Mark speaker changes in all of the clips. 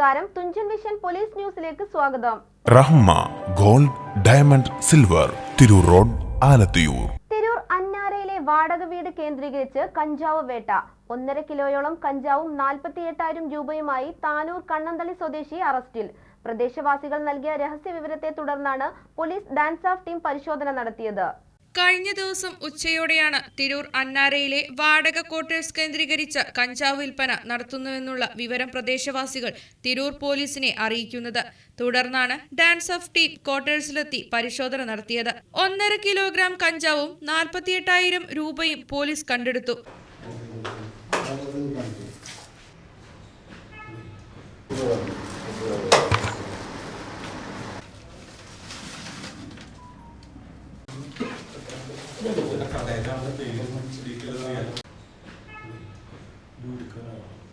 Speaker 1: നമസ്കാരം. Thunchan vision police ന്യൂസിലേക്ക് സ്വാഗതം.
Speaker 2: Rahma gold diamond silver Tirur road Alathiyur.
Speaker 1: Tirur അന്നാരയിലെ വാടക വീട് കേന്ദ്രീകരിച്ച് കഞ്ചാവ് വേട്ട. ഒന്നര കിലോയോളം കഞ്ചാവും നാൽപ്പത്തി എട്ടായിരം രൂപയുമായി താനൂർ കണ്ണന്തളി സ്വദേശി അറസ്റ്റിൽ. പ്രദേശവാസികൾ നൽകിയ രഹസ്യ വിവരത്തെ തുടർന്നാണ് പോലീസ് ഡാൻസ് ഓഫ് ടീം പരിശോധന നടത്തിയത്.
Speaker 3: കഴിഞ്ഞ ദിവസം ഉച്ചയോടെയാണ് തിരൂർ അന്നാരയിലെ വാടക ക്വാർട്ടേഴ്സ് കേന്ദ്രീകരിച്ച് കഞ്ചാവ് വിൽപ്പന നടത്തുന്നുവെന്നുള്ള വിവരം പ്രദേശവാസികൾ തിരൂർ പോലീസിനെ അറിയിക്കുന്നത് തുടർന്നാണ് ഡാൻസ് ഓഫ് ടീം ക്വാർട്ടേഴ്സിലെത്തി പരിശോധന നടത്തിയത് ഒന്നര കിലോഗ്രാം കഞ്ചാവും നാൽപ്പത്തിയെട്ടായിരം രൂപയും പോലീസ് കണ്ടെടുത്തു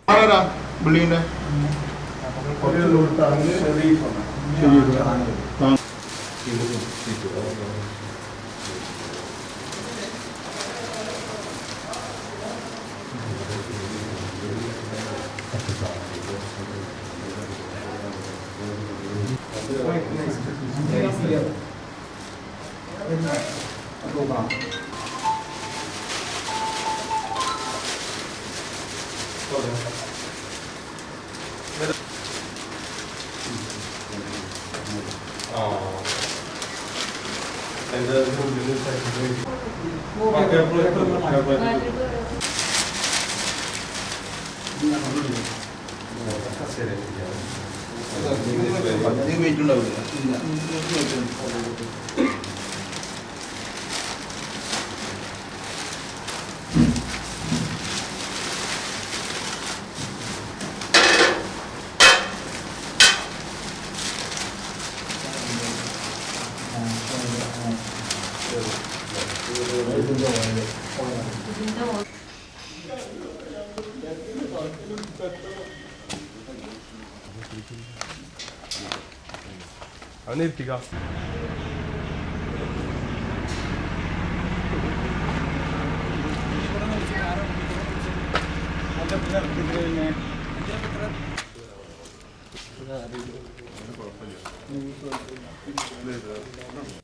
Speaker 4: ആരാ പുള്ളീൻ്റെ അധികം Amerika. Thank
Speaker 5: you.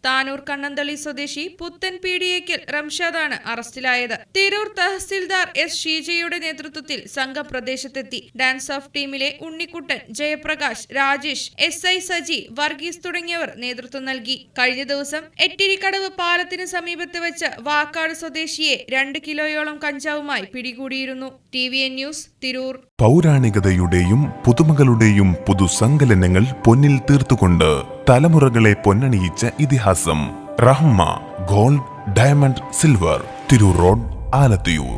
Speaker 3: Tanur Kannanthali സ്വദേശി പുത്തൻ പീടിയേക്കൽ റംഷാദാണ് അറസ്റ്റിലായത്. തിരൂർ തഹസിൽദാർ എസ് ഷീജയുടെ നേതൃത്വത്തിൽ സംഘപ്രദേശത്തെത്തി. ഡാൻസ് ഓഫ് ടീമിലെ ഉണ്ണിക്കുട്ടൻ ജയപ്രകാശ് രാജേഷ് എസ് ഐ സജി വർഗീസ് തുടങ്ങിയവർ നേതൃത്വം നൽകി. കഴിഞ്ഞ ദിവസം എട്ടിരിക്കടവ് പാലത്തിന് സമീപത്ത് വെച്ച് വാക്കാട് സ്വദേശിയെ രണ്ട് കിലോയോളം കഞ്ചാവുമായി പിടികൂടിയിരുന്നു. T V N news Tirur.
Speaker 2: പൗരാണികതയുടെയും പുതുമകളുടെയും പുതുസങ്കലനങ്ങൾ പൊന്നിൽ തീർത്തുകൊണ്ട് തലമുറകളെ പൊന്നണിയിച്ച ഇതിഹാസം Rahma gold diamond silver Tirur road Alathiyur